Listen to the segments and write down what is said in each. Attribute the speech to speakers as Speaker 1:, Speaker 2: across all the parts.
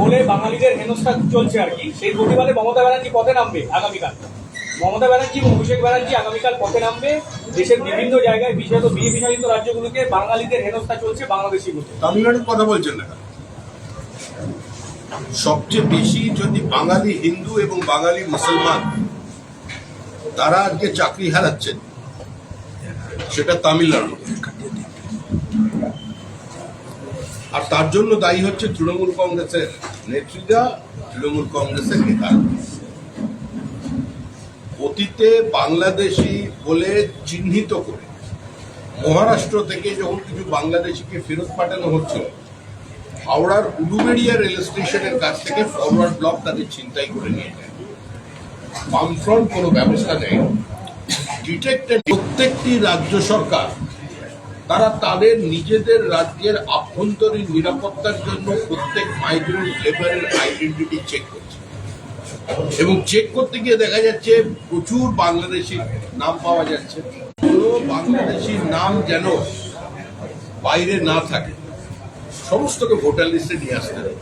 Speaker 1: বলে বাঙালিদের হেনস্থা চলছে আর কি। সেই প্রতিবাদে মমতা ব্যানার্জি পথে নামবে আগামীকাল। মমতা ব্যানার্জি এবং অভিষেক ব্যানার্জি আগামীকাল পথে নামবে। দেশের বিভিন্ন জায়গায় বিশেষত বিজেপি শাসিত রাজ্যগুলোকে বাঙালিদের হেনস্থা চলছে বাংলাদেশিগুলো
Speaker 2: তামিলনাড়ুর কথা বলছেন না সবচেয়ে বেশি যদি বাঙালি হিন্দু এবং বাঙালি মুসলমান তারা আজকে চাকরি হারাচ্ছেন, সেটা তামিলনাড়ু। আর তার জন্য দায়ী হচ্ছে তৃণমূল কংগ্রেসের নেত্রীরা, তৃণমূল কংগ্রেসের নেতা। অতীতে বাংলাদেশি বলে চিহ্নিত করে মহারাষ্ট্র থেকে যখন কিছু বাংলাদেশিকে ফেরত পাঠানো হচ্ছিল, হাওড়ার উলুবেড়িয়া রেল স্টেশনের কাছ থেকে ফরওয়ার্ড ব্লক তাদের ছিনতাই করে নিয়ে যায়। বামফ্রন্ট কোনো ব্যবস্থা নেই ডিটেক্টেড প্রত্যেকটি রাজ্য সরকার তারা তাদের নিজেদের রাজ্যের আভ্যন্তরীণ নিরাপত্তার জন্য প্রত্যেক মাইগ্রেন্ট লেবারের আইডেন্টিটি চেক করছে। এবং চেক করতে গিয়ে দেখা যাচ্ছে প্রচুর বাংলাদেশি নাম পাওয়া যাচ্ছে। কোনো বাংলাদেশির নাম যেন বাইরে না থাকে। সমস্তকে ভোটার লিস্টে নিয়ে আসতে হবে।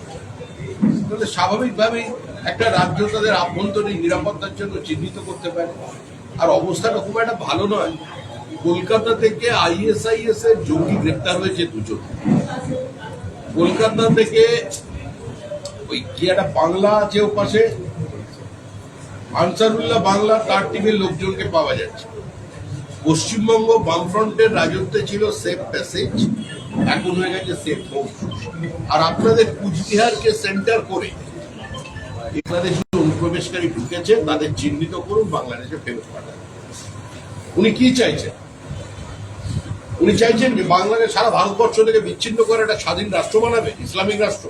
Speaker 2: তাহলে স্বাভাবিকভাবেই একটা রাজ্য তাদের আভ্যন্তরীণ নিরাপত্তার জন্য চিহ্নিত করতে পারে। আর অবস্থাটা খুব একটা ভালো নয়। কলকাতা থেকে আইএসআইএস এর জঙ্গি গ্রেপ্তার হয়েছে দুজন। কলকাতা থেকে ওই কি একটা বাংলা আছে ও পাশে? আনসারুল্লাহ বাংলা, তার টিমের লোকজনকে পাওয়া যাচ্ছে। পশ্চিমবঙ্গ বামফ্রন্টের রাজত্বে ছিল সেফ প্যাসেজ এখন হয়ে গেছে সেফ হোম আর আপনাদের কুচবিহারকে সেন্টার করে বাংলাদেশি অনুপ্রবেশকারী ঢুকেছে, তাদের চিহ্নিত করুন, বাংলাদেশে ফেরত পাঠান। উনি কি চাইছেন? উনি চাইছেন যে বাংলাদেশ, সারা ভারতবর্ষ থেকে বিচ্ছিন্ন করে একটা স্বাধীন রাষ্ট্র বানাবে, ইসলামিক রাষ্ট্র।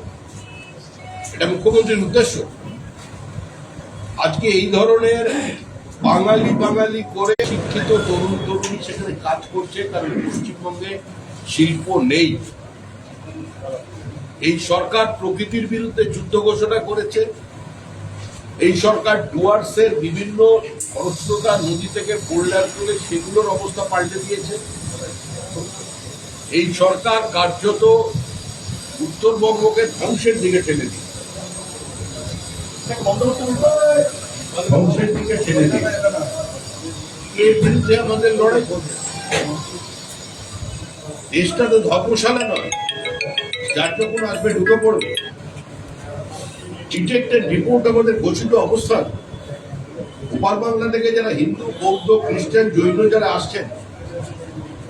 Speaker 2: এটা মুখ্যমন্ত্রীর উদ্দেশ্য। আজকে এই ধরনের বাঙালি বাঙালি করে শিক্ষিত তরুণ তরুণী সেখানে কাজ করছে, কারণ পশ্চিমবঙ্গে শিল্প নেই। এই সরকার প্রকৃতির বিরুদ্ধে যুদ্ধ ঘোষণা করেছে। এই সরকার ডুয়ার্সের বিভিন্ন খরস্রোতা নদী থেকে পোল্ডার করে সেগুলোর অবস্থা পাল্টে দিয়েছে। এই সরকার কার্যত উত্তরবঙ্গকে ধ্বংসের দিকে ঠেলে দিয়েছে। ধ্বংসের দিকে ঠেলে দিয়েছে। এর বিরুদ্ধে আমাদের লড়াই করবে। দেশটা তো ধর্মশালা নয়, যার যখন আসবে ঢুকে পড়বে। ডিটেক্টেড রিপোর্ট আমাদের ঘোষিত অবস্থান। উপার বাংলা থেকে যারা হিন্দু, বৌদ্ধ, খ্রিস্টান, জৈন যারা আসছেন,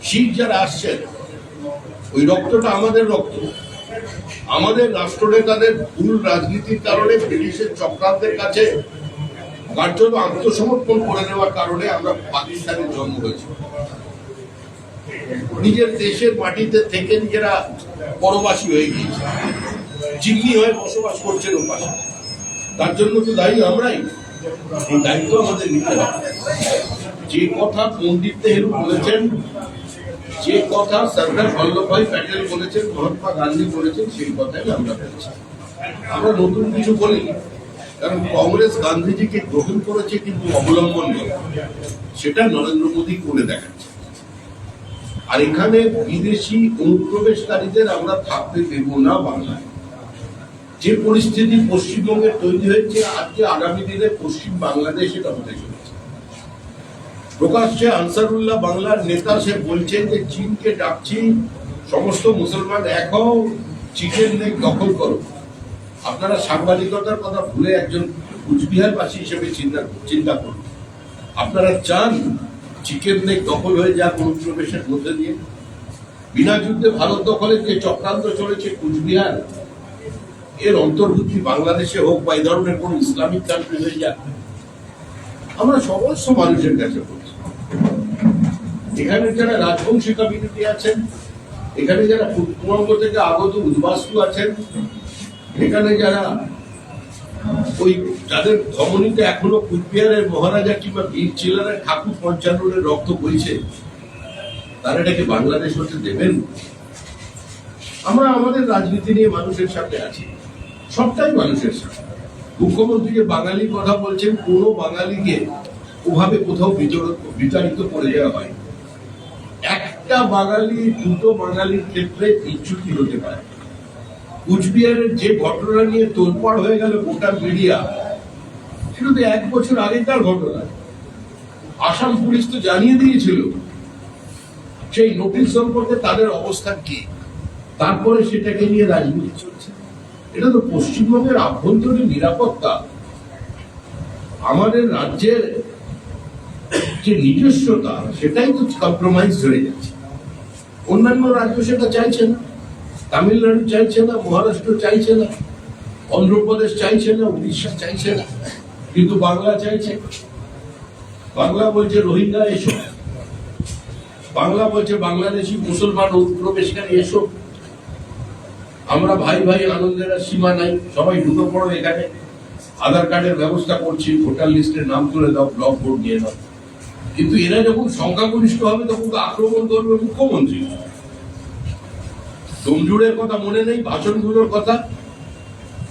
Speaker 2: শিখ যারা আসছেন ওই রক্তটা আমাদের রক্ত। আমাদের রাষ্ট্রনেতাদের ভুল রাজনীতির কারণে ব্রিটিশের চক্রান্তের কাছে কার্যত আত্মসমর্পণ করে নেওয়ার কারণে আমরা পাকিস্তানের জন্ম হয়েছি। নিজের দেশের মাটিতে থেকে নিজেরা পরবাসী হয়ে গিয়েছে। জিম্মি হয়ে বসবাস করছেন ওপাশে তার জন্য তো দায়ী আমরাই। দায়িত্ব আমাদের নিতে হবে। যে কথা পণ্ডিত নেহরু বলেছেন যে কথা সর্দার বল্লভভাই প্যাটেল বলেছেন, মহাত্মা গান্ধী বলেছেন, সেই কথাই আমরা বলছি। আমরা নতুন কিছু বলিনি, কারণ কংগ্রেস গান্ধীজিকে গ্রহণ করেছে কিন্তু অবলম্বন নয় সেটা নরেন্দ্র মোদী করে দেখাচ্ছে। আর এখানে বিদেশি অনুপ্রবেশকারীদের আমরা থাকতে দেব না বাংলায়। যে পরিস্থিতি পশ্চিমবঙ্গে তৈরি হয়েছে, আজকে আগামী দিনে পশ্চিম বাংলাদেশ এটা হতে চলেছে। প্রকাশ্যে আনসারুল্লাহ বাংলার নেতা, সে বলছেন যে চীনকে ডাকছি, সমস্ত মুসলমান এক হও, চীনের নেক দখল করো। আপনারা সাংবাদিকতার কথা ভুলে একজন কুচবিহারবাসী হিসেবে চিন্তা চিন্তা করুন। আপনারা চান চিকেন নেক দখল হয়ে যাক অনুপ্রবেশের মধ্যে দিয়ে। বিনা যুদ্ধে ভারত দখলের যে চক্রান্ত চলেছে কুচবিহার, এর অন্তর্ভুক্তি বাংলাদেশে হোক বা এই ধরনের কোন ইসলামিক কান্ট্রি হয়ে যাক আমরা সমস্ত মানুষের কাছে বলছি। এখানে যারা রাজবংশী কমিউনিটি আছেন, এখানে যারা পূর্ববঙ্গ থেকে আগত উদ্বাস্তু আছেন, এখানে যারা ওই যাদের ধমনীতে এখনও কুচবিহারের মহারাজা কিংবা বীর চিলারের ঠাকুর পঞ্চান্নের রক্ত বইছে, তারা এটাকে বাংলাদেশ হতে দেবেন? আমরা আমাদের রাজনীতি নিয়ে মানুষের সাথে আছি, সবটাই মানুষের সাথে মুখ্যমন্ত্রী বাঙালির কথা বলছেন, কোন বাঙালিকে ওভাবে কোথাও বিতাড়িত করে দেওয়া হয়। একটা বাঙালি, দুটো বাঙালির ক্ষেত্রে বিচ্যুতি হতে পারে। কুচবিহারের যে ঘটনা নিয়ে তোলপাড় হয়ে গেল গোটা মিডিয়া, সেটা তো এক বছর আগেকার ঘটনা। আসাম পুলিশ তো জানিয়ে দিয়েছিল, সেই নোটিশ সম্পর্কে তাদের অবস্থান কি? তারপরে সেটাকে নিয়ে রাজনীতি চলছে। এটা তো পশ্চিমবঙ্গের আভ্যন্তরীণ নিরাপত্তা। আমাদের রাজ্যের যে নিজস্বতা, সেটাই তো কম্প্রোমাইজ হয়ে যাচ্ছে। অন্যান্য রাজ্য সেটা চাইছে না। তামিলনাড়ু চাইছে না, মহারাষ্ট্র চাইছে না, অন্ধ্রপ্রদেশ চাইছে না, উড়িষ্যা চাইছে না, কিন্তু বাংলা চাইছে। বাংলা বলছে রোহিঙ্গা এসো। বাংলা বলছে বাংলাদেশি মুসলমান অনুপ্রবেশকারী এসো। আমরা ভাই ভাই আনন্দের সীমা নাই, সবাই ঢুকে পড়ো এখানে। আধার কার্ডের ব্যবস্থা করছি, ভোটার লিস্টের নাম তুলে দাও, ব্লক ভোট নিয়ে দাও কিন্তু এরা যখন সংখ্যাগরিষ্ঠ হবে, তখন তো আক্রমণ করবে মুখ্যমন্ত্রী। ডোমজুড়ের কথা মনে নেই, ভাষণগুলোর কথা।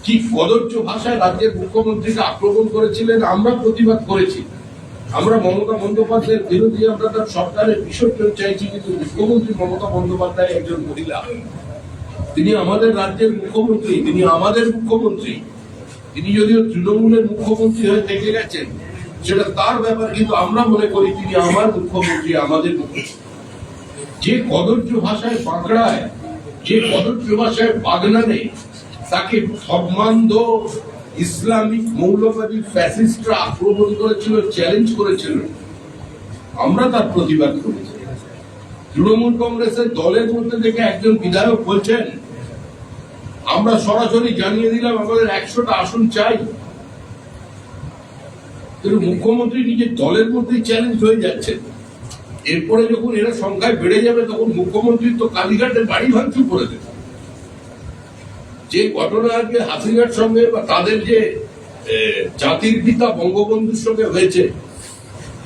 Speaker 2: কি কদর্য ভাষায় রাজ্যের মুখ্যমন্ত্রীকে আক্রমণ করেছিলেন, আমরা প্রতিবাদ করেছি। আমরা মমতা বন্দ্যোপাধ্যায়ের বিরোধী, আমরা তার সরকারের বিসর্জন চাইছি, কিন্তু মুখ্যমন্ত্রী মমতা বন্দ্যোপাধ্যায় একজন মহিলা। তিনি আমাদের রাজ্যের মুখ্যমন্ত্রী, তিনি আমাদের মুখ্যমন্ত্রী। তিনি যদিও তৃণমূলের মুখ্যমন্ত্রী হয়ে থেকে গেছেন, সেটা তার ব্যাপার, কিন্তু আমরা মনে করি তিনি আমার মুখ্যমন্ত্রী, আমাদের মুখ্যমন্ত্রী। যে কদর্য ভাষায় বাঁকড়ায় যে কদর্য ভাষায় বাগনানে তাকে সম্মান্ধ ইসলামিক মৌলবাদী ফ্যাসিস্টরা আক্রমণ করেছিল, চ্যালেঞ্জ করেছিল। আমরা তার প্রতিবাদ করেছি। তৃণমূল কংগ্রেসের দলের মধ্যে থেকে একজন বিধায়ক বলছেন আমরা সরাসরি জানিয়ে দিলাম, আমাদের একশোটা আসন চাই। কিন্তু মুখ্যমন্ত্রী নিজের দলের মধ্যেই চ্যালেঞ্জ হয়ে যাচ্ছে। এরপরে যখন এরা সংখ্যায় বেড়ে যাবে, তখন মুখ্যমন্ত্রী তো কালীঘাটের বাড়ি ভাঙচুর করে দেবে। যে ঘটনা আজকে হাসিঘাট সঙ্গে বা তাদের যে জাতির পিতা বঙ্গবন্ধুর সঙ্গে হয়েছে,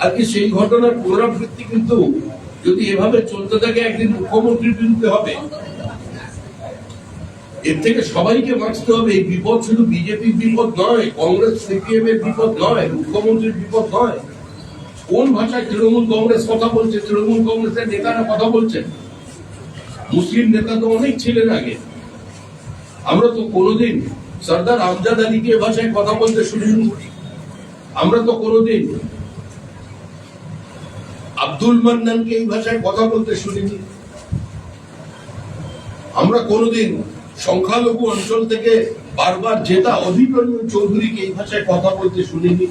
Speaker 2: আজকে সেই ঘটনার পুনরাবৃত্তি কিন্তু যদি এভাবে চলতে থাকে, একদিন মুখ্যমন্ত্রীর বিরুদ্ধে হবে। এর থেকে সবাইকে বাঁচতে হবে, এই বিপদ শুধু বিজেপির বিপদ নয়, কংগ্রেস, সিপিএম এর বিপদ নয়, মুখ্যমন্ত্রীর বিপদ নয়। কোন ভাষায় তৃণমূল কংগ্রেস কথা বলছে? তৃণমূল কংগ্রেসের নেতারা কথা বলছেন। মুসলিম নেতা তো অনেক ছিলেন আগে। আমরা তো কোনোদিন সর্দার আমজাদ আলীকে এ ভাষায় কথা বলতে শুনিনি আমরা তো কোনোদিন আব্দুল মান্নানকে এই ভাষায় কথা বলতে শুনিনি আমরা কোনোদিন সংখ্যালঘু অঞ্চল থেকে বারবার জেতা অভিমন্যু চৌধুরীকে এই ভাষায় কথা বলতে শুনিনি।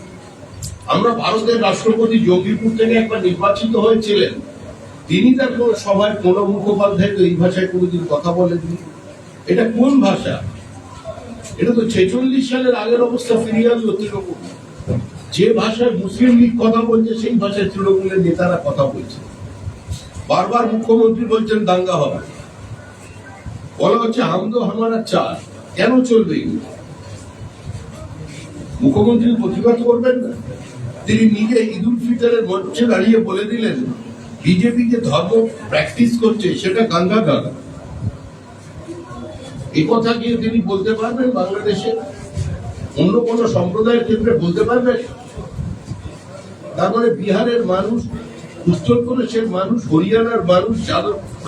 Speaker 2: আমরা ভারতের রাষ্ট্রপতি জঙ্গিপুর থেকে একবার নির্বাচিত হয়েছিলেন। তিনি তার কোনো সভায় প্রণব মুখোপাধ্যায় তো এই ভাষায় কোনোদিন কথা বলেননি। এটা কোন ভাষা? এটা তো ছেচল্লিশ সালের আগের অবস্থা, ফিরিয়ে আনলো তৃণমূল। যে ভাষায় মুসলিম লীগ কথা বলছে, সেই ভাষায় তৃণমূলের নেতারা কথা বলছে। বারবার মুখ্যমন্ত্রী বলছেন, দাঙ্গা হবে। বলা হচ্ছে হামদো হামারা চার কেন চলবে? মুখ্যমন্ত্রী প্রতিবাদ করবেন না? তিনি নিজে ঈদ উল ফিতরের মঞ্চে দাঁড়িয়ে বলে দিলেন, বিজেপি যে ধর্ম প্র্যাকটিস করছে, সেটা গাঙ্গাগার এই কথা কি তিনি বলতে পারবেন বাংলাদেশে? অন্য কোন সম্প্রদায়ের ক্ষেত্রে বলতে পারবেন? তারপরে বিহারের মানুষ উত্তরপ্রদেশের মানুষ, হরিয়ানার মানুষ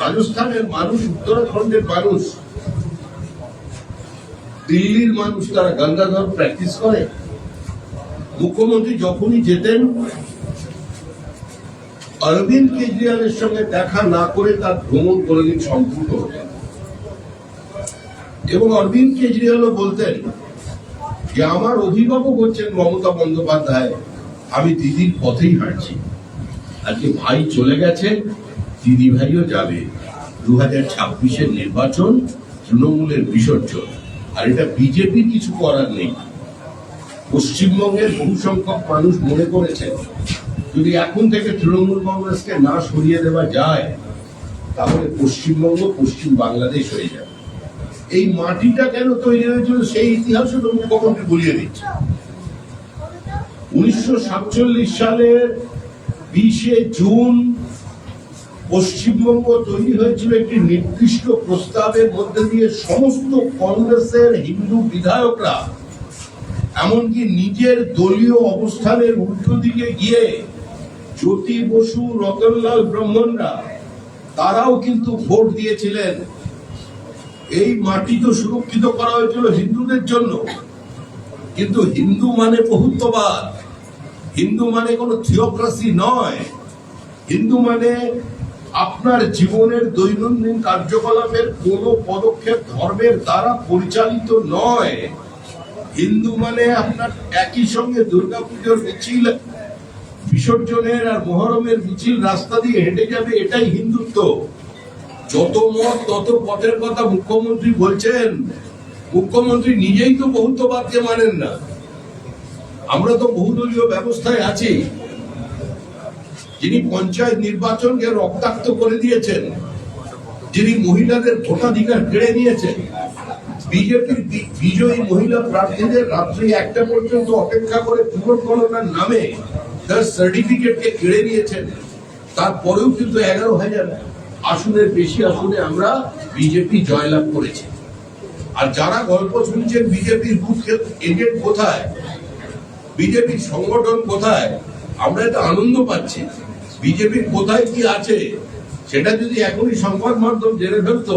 Speaker 2: রাজস্থানের মানুষ, উত্তরাখণ্ডের মানুষ, দিল্লির মানুষ, তারা গঙ্গাধর প্র্যাকটিস করে। মুখ্যমন্ত্রী যখনই যেতেন, অরবিন্দ কেজরিওয়ালের সঙ্গে দেখা না করে তার ভ্রমণ কোনোদিন সম্পূর্ণ হতো এবং অরবিন্দ কেজরিওয়ালও বলতেন যে, আমার অভিভাবক হচ্ছেন মমতা বন্দ্যোপাধ্যায়, আমি দিদির পথেই হাঁটছি। আজকে ভাই চলে গেছেন দিদি ভাইও যাবে। দু হাজার ছাব্বিশের নির্বাচন তৃণমূলের বিসর্জন। আর এটা বিজেপি কিছু করার নেই। পশ্চিমবঙ্গের বহু সংখ্যক মানুষ মনে করেছেন, যদি এখন থেকে তৃণমূল কংগ্রেসকে না সরিয়ে দেওয়া যায়, তাহলে পশ্চিমবঙ্গ পশ্চিম বাংলাদেশ হয়ে যাবে। এই মাটিটা কেন তৈরি হয়েছিল সেই ইতিহাসও তো মুখ্যমন্ত্রী বলিয়ে দিচ্ছে। উনিশশো সাতচল্লিশ সালের বিশে জুন পশ্চিমবঙ্গ তৈরি হয়েছিল একটি নির্দিষ্ট প্রস্তাবের মধ্যে দিয়ে সমস্ত কংগ্রেসের হিন্দু বিধায়করা, এমনকি নিজের দলীয় অবস্থানের উল্টো দিকে গিয়ে জ্যোতি বসু, রতনলাল ব্রাহ্মণরা, তারাও কিন্তু ভোট দিয়েছিলেন। এই মাটি তো সুরক্ষিত করা হয়েছিল হিন্দুদের জন্য। কিন্তু হিন্দু মানে বহুত্ববাদ। হিন্দু মানে কোনো থিওক্রাসি নয়। হিন্দু মানে আপনার জীবনের দৈনন্দিন কার্যকলাপের কোনো পদক্ষেপ ধর্মের দ্বারা পরিচালিত নয়। হিন্দু মানে আপনার একই সঙ্গে দুর্গাপুজোর মিছিল, বিসর্জনের আর মহরমের মিছিল রাস্তা দিয়ে হেঁটে যাবে, এটাই হিন্দুত্ব। যত মত, তত পথের কথা মুখ্যমন্ত্রী বলছেন। মুখ্যমন্ত্রী নিজেই তো বহুত্ববাদকে মানেন না। আমরা তো বহুদলীয় ব্যবস্থায় আছি। যিনি পঞ্চায়েত নির্বাচনকে রক্তাক্ত করে দিয়েছেন, যিনি মহিলাদের ভোটাধিকার কেড়ে নিয়েছেন, বিজেপির বিজয়ী মহিলা প্রার্থীদের রাত্রি একটা পর্যন্ত অপেক্ষা করে পুনর গণনার নামে তার সার্টিফিকেটকে কেড়ে নিয়েছেন। তারপরেও কিন্তু এগারো হাজার আসনের বেশি আসনে আমরা বিজেপি জয়লাভ করেছি। আর যারা গল্প শুনছেন বিজেপির বুথ এজেন্ট কোথায়? বিজেপির সংগঠন কোথায়? আমরা এটা আনন্দ পাচ্ছি। বিজেপির কোথায় কি আছে? সেটা যদি এখনই সংবাদ মাধ্যম জেনে ফেলতো,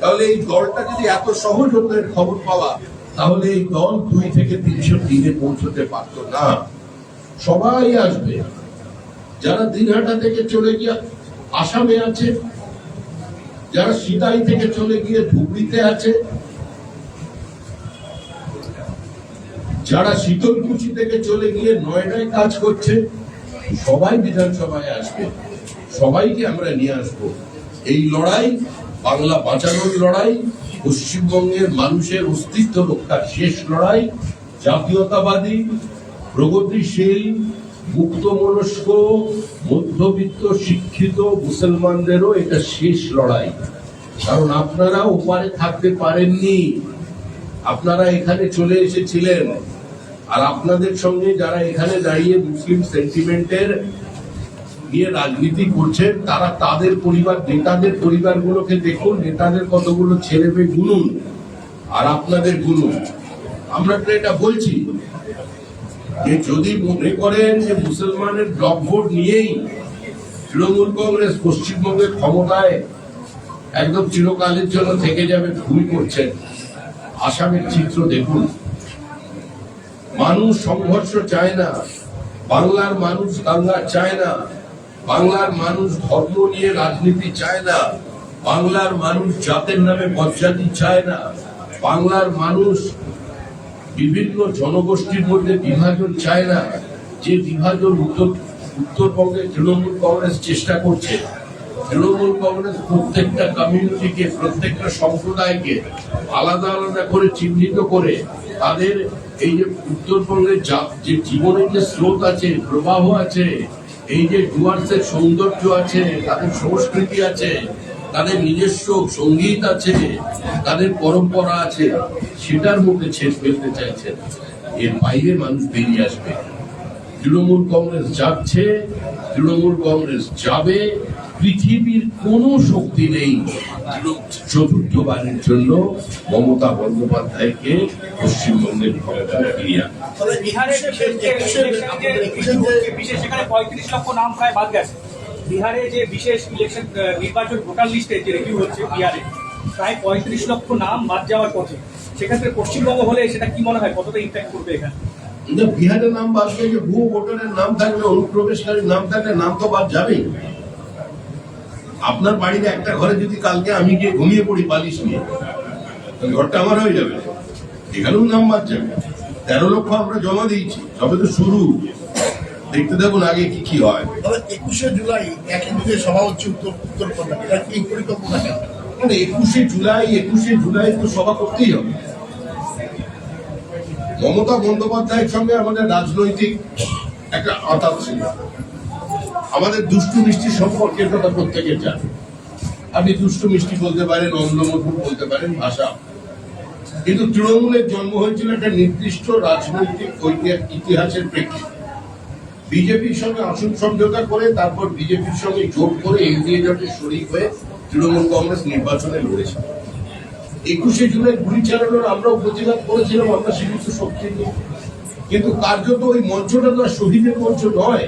Speaker 2: তাহলে এই দলটা যদি এত সহজ হতো খবর পাওয়া, তাহলে এই দল দুই থেকে তিনশো দিনে পৌঁছতে পারত না। সবাই আসবে। যারা দিনহাটা থেকে চলে গিয়ে আসামে আছে, যারা সিতাই থেকে চলে গিয়ে ধুবড়িতে আছে যারা শীতলকুচি থেকে চলে গিয়ে নয়ডায় কাজ করছে, সবাই বিধানসভায় আসবে। সবাইকে আমরা নিয়ে আসব। এই লড়াই, বাংলা বাঁচানোর লড়াই, পশ্চিমবঙ্গের মানুষের অস্তিত্ব রক্ষার শেষ লড়াই, জাতীয়তাবাদী, প্রগতিশীল মুক্ত মনস্ক মধ্যবিত্ত, শিক্ষিত মুসলমানদেরও এটা শেষ লড়াই। কারণ আপনারা ওপারে থাকতে পারেননি। আপনারা এখানে চলে এসেছিলেন। আর আপনাদের সঙ্গে যারা এখানে দাঁড়িয়ে মুসলিম সেন্টিমেন্টের নিয়ে রাজনীতি করছেন, তারা তাদের পরিবার, নেতাদের পরিবারগুলোকে দেখুন, নেতাদের কতগুলো ছেলে মেয়ে গুনুন, আর আপনাদের গুনুন। আমরা তো এটা বলছি যে যদি মনে করেন যে মুসলমানের ব্লক ভোট নিয়েই তৃণমূল কংগ্রেস পশ্চিমবঙ্গের ক্ষমতায় একদম চিরকালের জন্য থেকে যাবে, ভুল করছেন। আসামের চিত্র দেখুন। মানুষ সংঘর্ষ চায় না। বাংলার মানুষ দাঙ্গা চায় না। বাংলার মানুষ ধর্ম নিয়ে রাজনীতি চায় না। বাংলার মানুষ জাতের নামে বজ্জাতি চায় না। বাংলার মানুষ বিভিন্ন জনগোষ্ঠীর মধ্যে বিভাজন চায় না। যে বিভাজন উত্তর, উত্তরবঙ্গে তৃণমূল কংগ্রেস চেষ্টা করছে, তৃণমূল কংগ্রেস প্রত্যেকটা কমিউনিটিকে প্রত্যেকটা সম্প্রদায়কে আলাদা আলাদা করে চিহ্নিত করে তাদের এই যে উত্তরবঙ্গের যা- জীবনের যে স্রোত আছে, প্রবাহ আছে, এই যে ডুয়ার্সের সৌন্দর্য আছে, তাদের সংস্কৃতি আছে, তাদের নিজস্ব সংগীত আছে, তাদের পরম্পরা আছে, সেটার মধ্যে ছেদ ফেলতে চাইছেন এর বাইরে মানুষ বেরিয়ে আসবে। তৃণমূল কংগ্রেস যাচ্ছে, তৃণমূল কংগ্রেস যাবে পৃথিবীর কোনো শক্তি নেই। চতুর্থবারের জন্য মমতা বন্দ্যোপাধ্যায়কে পশ্চিমবঙ্গের ক্ষমতা ফিরিয়ে
Speaker 1: বিহারে যে বিশেষ সেখানে পঁয়ত্রিশ লক্ষ নাম প্রায় বাদ গেছে বিহারে ইলেকশন নির্বাচন ভোটার লিস্টে যে রিভিউ হচ্ছে বিহারে প্রায় পঁয়ত্রিশ লক্ষ নাম বাদ যাওয়ার পথে সেক্ষেত্রে পশ্চিমবঙ্গ হলে সেটা কি মনে হয় কতটা ইম্প্যাক্ট করবে এখানে?
Speaker 2: বিহারের নাম বাদ যে ভুয়ো ভোটারের নাম থাকলে অনুপ্রবেশকারীর নাম থাকলে নাম তো বাদ যাবেই। আপনার বাড়িতে একটা ঘরে যদি কালকে আমি গিয়ে ঘুমিয়ে পড়ি বালিশ নিয়ে ঘরটা আমার হয়ে যাবে। এখানেও নাম বাদ যাবে। তেরো লক্ষ আমরা জমা দিয়েছি তবে তো শুরু। দেখতে দেখুন আগে কি কি হয়।
Speaker 3: তবে একুশে জুলাই একই দিনে সভা হচ্ছে উত্তর উত্তরকন্যা। এটা এই পরিকল্পনা কেন?
Speaker 2: মানে একুশে জুলাই একুশে জুলাই তো সভা করতেই হবে। মমতা বন্দ্যোপাধ্যায়ের সঙ্গে আমাদের রাজনৈতিক একটা আতাত ছিল। আমাদের দুষ্টু মিষ্টি সম্পর্কের কথা প্রত্যেকের জানে। আপনি দুষ্টু মিষ্টি বলতে পারেন অম্লমধুর বলতে পারেন, ভাষা। কিন্তু তৃণমূলের জন্ম হয়েছিল একটা নির্দিষ্ট রাজনৈতিক ইতিহাসের প্রেক্ষিতে। বিজেপির সঙ্গে আসন সমঝোতা করে, তারপর বিজেপির সঙ্গে জোট করে এনডিএ জোটে শরিক হয়ে তৃণমূল কংগ্রেস নির্বাচনে লড়েছে। একুশে জুলাই গুলি চালানোর আমরাও প্রতিবাদ করেছিলাম, আমরা সীমিত শক্তি কিন্তু কার্যত ওই মঞ্চটা তো আর শহীদের মঞ্চ নয়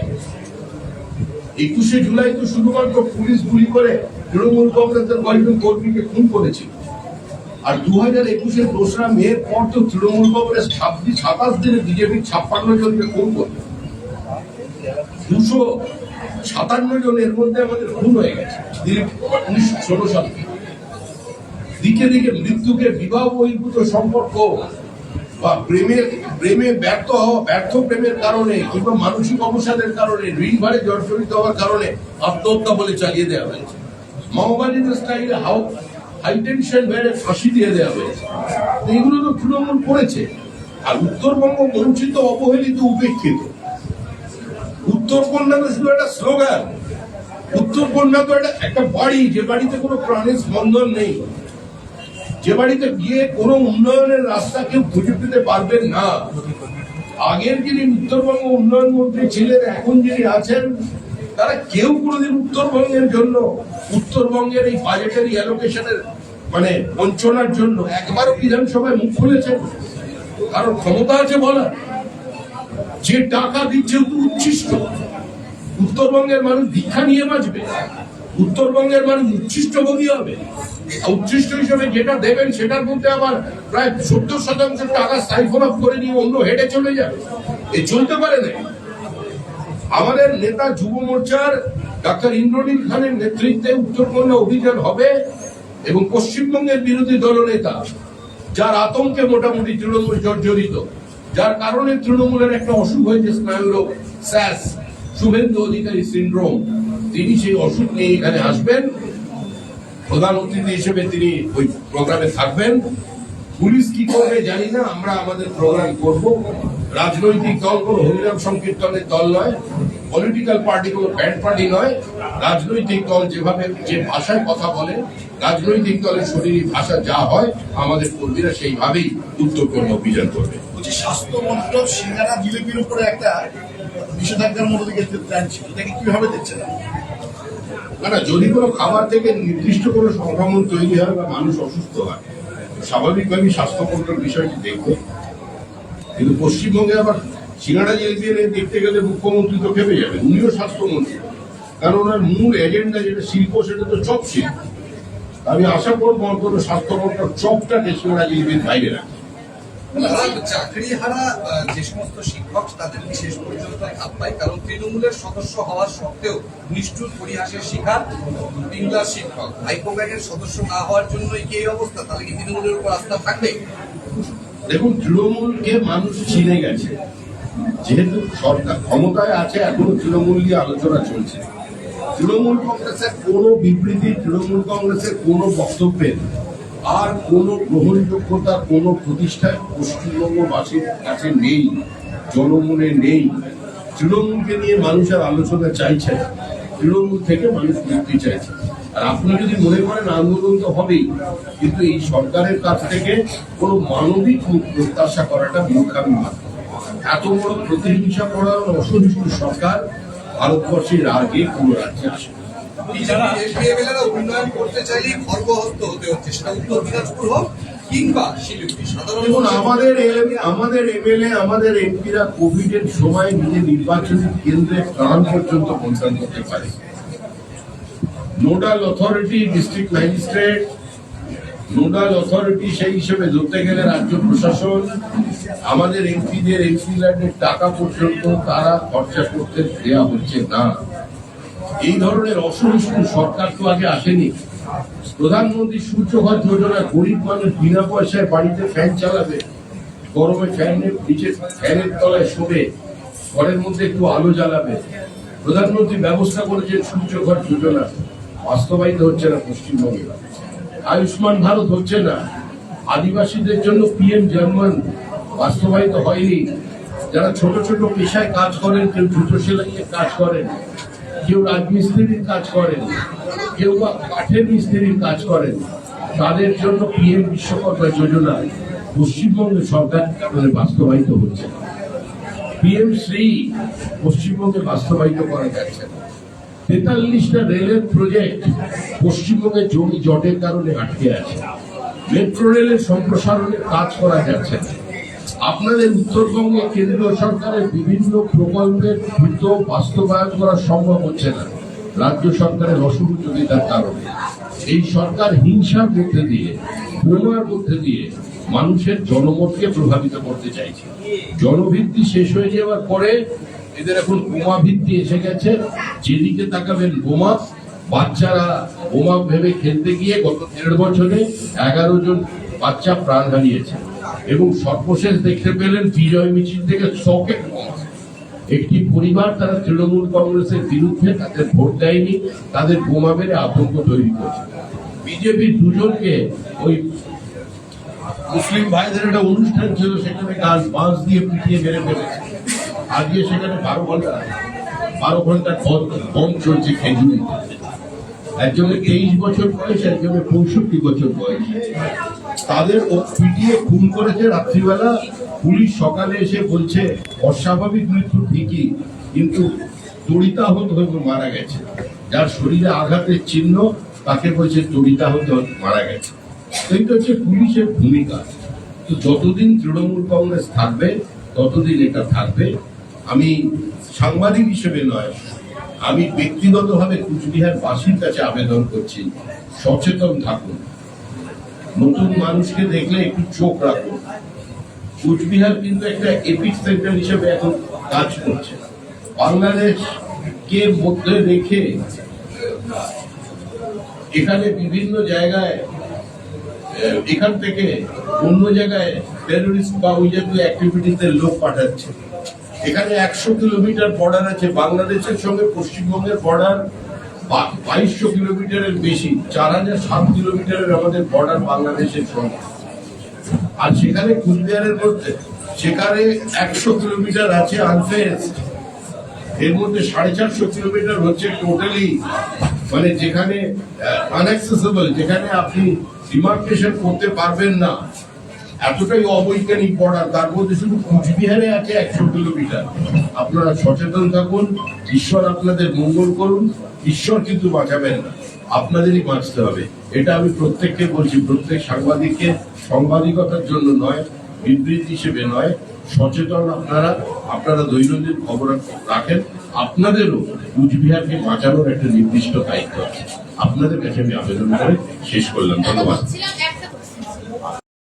Speaker 2: একুশে জুলাই তো শুধুমাত্র পুলিশ গুলি করে তৃণমূল কংগ্রেসের কয়েকজন কর্মীকে খুন করেছিল আর দু হাজার একুশের দোসরা মেয়ের পর তো তৃণমূল কংগ্রেস ছাব্বিশ, সাতাশ দিনে বিজেপি ছাপ্পান্ন জনকে খুন করবে দুশো সাতান্ন জন এর মধ্যে আমাদের খুন হয়ে গেছে উনিশশো ষোলো সাল থেকে। দিকে দিকে মৃত্যুকে বিবাহ বহির্ভূত সম্পর্ক বা প্রেমের, প্রেমে ব্যর্থ হওয়া, ব্যর্থ প্রেমের কারণে কিংবা মানসিক অবসাদের কারণে ঋণ ভারে জর্জরিত হওয়ার কারণে আত্মহত্যা বলে চালিয়ে দেওয়া হয়েছে। মাওবাদীর স্টাইলে হাউ হাই টেনশন বেড়ে ফাঁসি দিয়ে দেওয়া হয়েছে। এগুলো তো তৃণমূল করেছে। আর উত্তরবঙ্গ বঞ্চিত, অবহেলিত, উপেক্ষিত। উত্তর কন্যা তো শুধু একটা স্লোগান উত্তর কন্যা তো একটা বাড়ি, যে বাড়িতে কোনো প্রাণের স্পন্দন নেই। যে বাড়িতে গিয়ে কোনো উন্নয়নের রাস্তা কেউ খুঁজে পেতে পারবেন না। আগের যিনি উত্তরবঙ্গ উন্নয়ন মন্ত্রী ছিলেন, এখন যিনি আছেন, তারা কেউ কোনোদিন উত্তরবঙ্গের জন্য, উত্তরবঙ্গের এই বাজেটারি অ্যালোকেশনের মানে বঞ্চনার জন্য একবারও বিধানসভায় মুখ খুলেছেন। কারণ ক্ষমতা আছে বলা যে টাকা দিচ্ছে উচ্ছিষ্ট। উত্তরবঙ্গের মানুষ ভিক্ষা নিয়ে বাঁচবে। উত্তরবঙ্গের মানুষ উচ্ছিষ্ট ভোগী হবে। উচ্ছিষ্ট হিসেবে যেটা দেবেন সেটার মধ্যে আবার প্রায় সত্তর শতাংশ টাকা সাইফন অফ করে নিয়ে অন্য হেঁটে চলে যাবে। এ চলতে পারে না। আমাদের নেতা যুব মোর্চার ডাক্তার ইন্দ্রনীল খানের নেতৃত্বে উত্তরবঙ্গে অভিযান হবে এবং পশ্চিমবঙ্গের বিরোধী দলনেতা যার আতঙ্কে মোটামুটি তৃণমূল জর্জরিত, যার কারণে তৃণমূলের একটা অসুখ হয়েছে স্নায়ুরোগ স্যাস, শুভেন্দু অধিকারী সিন্ড্রোম। তিনি সেই অসুখ নিয়ে এখানে আসবেন। প্রধান অতিথি হিসেবে তিনি ওই প্রোগ্রামে থাকবেন। পুলিশ কি করবে জানি না, আমরা আমাদের প্রোগ্রাম করব। রাজনৈতিক দল কোনো হরিনাম সংকীর্তনের দল নয় পলিটিক্যাল পার্টি কোনো ব্যান্ড পার্টি নয়। রাজনৈতিক দল যেভাবে যে ভাষায় কথা বলে, রাজনৈতিক দলের শরীরী ভাষা যা হয়, আমাদের কর্মীরা সেইভাবেই উত্তরকর্ম অভিযান করবে।
Speaker 3: স্বাস্থ্য মন্ত্রক সিঙ্গারা জিলিপির উপরে একটা নিষেধাজ্ঞার মধ্যে দিকে প্ল্যান ছিল, এটাকে কীভাবে দেখছেন
Speaker 2: না, যদি কোনো খাবার থেকে নির্দিষ্ট কোনো সংক্রমণ তৈরি হয় বা মানুষ অসুস্থ হয় স্বাভাবিকভাবেই স্বাস্থ্য মন্ত্রক বিষয়টি দেখবে। কিন্তু পশ্চিমবঙ্গে আবার সিঙ্গাড়া জিলিপি এনে দেখতে গেলে মুখ্যমন্ত্রী তো খেপে যাবে, উনিও স্বাস্থ্যমন্ত্রী। কারণ ওনার মূল এজেন্ডা যেটা, শিল্প, সেটা তো চপ শিল্প। আমি আশা করব অন্তত স্বাস্থ্য চপটাকে সিঙ্গাড়া জিলিপির বাইরে রাখে
Speaker 4: চাকরি হারা যে সমস্ত শিক্ষক শেষ পর্যন্ত কারণ তৃণমূলের সদস্য হওয়ার সত্ত্বেও নিষ্ঠুর পরিহাসের শিকার শিক্ষক। সদস্য না হওয়ার জন্যই কি এই অবস্থা? তাহলে কি তৃণমূলের উপর আস্থা থাকবে?
Speaker 2: দেখুন, তৃণমূলকে মানুষ চিনে গেছে। যেহেতু সরকার ক্ষমতায় আছে, এখনও তৃণমূল নিয়ে আলোচনা চলছে। তৃণমূল কংগ্রেসের কোনো বিবৃতি, তৃণমূল কংগ্রেসের কোনো বক্তব্যের আর কোনো গ্রহণযোগ্যতা কোনো প্রতিষ্ঠায় পশ্চিমবঙ্গবাসীর কাছে নেই, জনমনে নেই। তৃণমূলকে নিয়ে মানুষের আলোচনা চাইছে তৃণমূল থেকে মানুষ মুক্তি চাইছে। আর আপনি যদি মনে করেন আন্দোলন তো হবেই, কিন্তু এই সরকারের কাছ থেকে কোনো মানবিক প্রত্যাশা করাটা মূর্খামি মাত্র এত বড় প্রতিহিংসা করার অসহিষ্ণু সরকার ভারতবর্ষের আগে কোনো রাজ্যে আসে। না।
Speaker 4: এমপিএমএলএরা উন্নয়ন করতে চাইলেই খর্বহস্ত হতে হচ্ছে। সেটা উত্তর দিনাজপুর হোক কিংবা শিলিগুড়ি। সাধারণ
Speaker 2: আমাদের আমাদের এমএলএ আমাদের এমপিরা কোভিড এর সময় নিজে নির্বাচনী কেন্দ্রে প্রাণ পর্যন্ত বন্টন করতে পারে। Nodal authority district magistrate nodal authority সেই হিসেবে ধরতে গেলে রাজ্য প্রশাসন আমাদের এমপিদের এমপিদের টাকা পর্যন্ত তারা খরচা করতে দেওয়া হচ্ছে না। এই ধরনের অসহিষ্ণু সরকার তো আগে আসেনি। প্রধানমন্ত্রী সূর্যঘর যোজনা গরিব মানুষ বিনা পয়সায় বাড়িতে ফ্যান চালাবে, গরমে ফ্যানের নিচে ফ্যানের তলায় শোবে, ঘরের মধ্যে একটু আলো জ্বালাবে। প্রধানমন্ত্রী ব্যবস্থা করেছেন সূর্যঘর যোজনা। বাস্তবায়িত হচ্ছে না পশ্চিমবঙ্গে। আয়ুষ্মান ভারত হচ্ছে না। আদিবাসীদের জন্য পিএম জার্মান বাস্তবায়িত হয়নি। যারা ছোট ছোট পেশায় কাজ করেন, কেউ জুতো সেলাইয়ের কাজ করেন কেউ রাজমিস্ত্রির কাজ করেন, কেউ বা কাঠের মিস্ত্রির কাজ করেন, তাদের জন্য পিএম বিশ্বকর্মা যোজনা পশ্চিমবঙ্গ সরকার বাস্তবায়িত হচ্ছে। পিএম শ্রী পশ্চিমবঙ্গে বাস্তবায়িত করা যাচ্ছে তেতাল্লিশটা রেলের প্রজেক্ট পশ্চিমবঙ্গে জমি জটের কারণে আটকে আছে। মেট্রো রেলের সম্প্রসারণের কাজ করা যাচ্ছে না। আপনাদের উত্তরবঙ্গে কেন্দ্রীয় সরকারের বিভিন্ন প্রকল্পের দ্রুত বাস্তবায়ন করা সম্ভব হচ্ছে না। রাজ্য সরকারের অসহযোগিতার কারণে। এই সরকার হিংসার মধ্যে দিয়ে বোমার মধ্যে দিয়ে মানুষের জনমতকে প্রভাবিত করতে চাইছে। জনভিত্তি শেষ হয়ে যাওয়ার পরে এদের এখন বোমা ভিত্তি এসে গেছে। যেদিকে তাকাবেন বোমা, বাচ্চারা বোমা ভেবে খেলতে গিয়ে গত দেড় বছরে এগারো জন বাচ্চা প্রাণ হারিয়েছে। এবং সর্বশেষ দেখতে পেলেন বিজয় মিছিল থেকে সকেট একটি পরিবার তারা তৃণমূল কংগ্রেসের বিরুদ্ধে তাদের ভোট দেয়নি, তাদের বোমা মেরে আতঙ্ক তৈরি করছে। বিজেপি দুজনকে ওই মুসলিম ভাইদের একটা অনুষ্ঠান ছিল, সেখানে গাছ বাঁশ দিয়ে পিটিয়ে মেরে ফেলেছে। আজকে সেখানে বারো ঘণ্টা বারো ঘণ্টা কম চলছে খেজুরিতে একজনের তেইশ বছর বয়স, একজনের পঁয়ষট্টি বছর বয়স। তাদের ও পিটিয়ে খুন করেছে রাত্রিবেলা। পুলিশ সকালে এসে বলছে, অস্বাভাবিক মৃত্যু ঠিকই, কিন্তু তড়িতাহত হয়ে মারা গেছে। যার শরীরে আঘাতের চিহ্ন, তাকে বলছে তড়িতাহত হয়ে মারা গেছে। এইটা হচ্ছে পুলিশের ভূমিকা। তো যতদিন তৃণমূল কংগ্রেস থাকবে, ততদিন এটা থাকবে। আমি সাংবাদিক হিসেবে নয়, আমি ব্যক্তিগতভাবে কুচবিহার বাসীর কাছে আবেদন করছি, সচেতন থাকুন। নতুন মানুষকে দেখলে একটু চোখ রাখুন কুচবিহার কিন্তু একটা এপিক সেন্টার হিসেবে এখন কাজ করছে। বাংলাদেশ কে মধ্যে রেখে এখানে বিভিন্ন জায়গায় এখান থেকে অন্য জায়গায় টেরোরিস্ট বা ওই জাতীয় অ্যাক্টিভিটিতে লোক পাঠাচ্ছে। এখানে একশো কিলোমিটার বর্ডার আছে। বাংলাদেশের সঙ্গে পশ্চিমবঙ্গের বর্ডার বাইশশো কিলোমিটারের বেশি চার হাজার সাত কিলোমিটারের আমাদের বর্ডার বাংলাদেশের সঙ্গে। আর সেখানে কুচবিহারের মধ্যে, সেখানে একশো কিলোমিটার আছে আনফেন্স এর মধ্যে সাড়ে চারশো কিলোমিটার হচ্ছে টোটালি মানে যেখানে আনএক্সেসেবল যেখানে আপনি ডিমার্কেশন করতে পারবেন না। এতটাই অবৈজ্ঞানিক বর্ডার তার মধ্যে শুধু কুচবিহারে আছে একশো কিলোমিটার। আপনারা সচেতন থাকুন, ঈশ্বর আপনাদের মঙ্গল করুন, ঈশ্বর কিন্তু বাঁচাবেন না, আপনাদেরই বাঁচতে হবে। এটা আমি প্রত্যেককে বলছি, প্রত্যেক সাংবাদিককে, সাংবাদিকতার জন্য নয়, বিবৃতি হিসেবে নয়, সচেতন আপনারা আপনারা দৈনন্দিন খবর রাখেন, আপনাদেরও কুচবিহারকে বাঁচানোর একটা নির্দিষ্ট দায়িত্ব আছে। আপনাদের কাছে আমি আবেদন করে শেষ করলাম। ধন্যবাদ।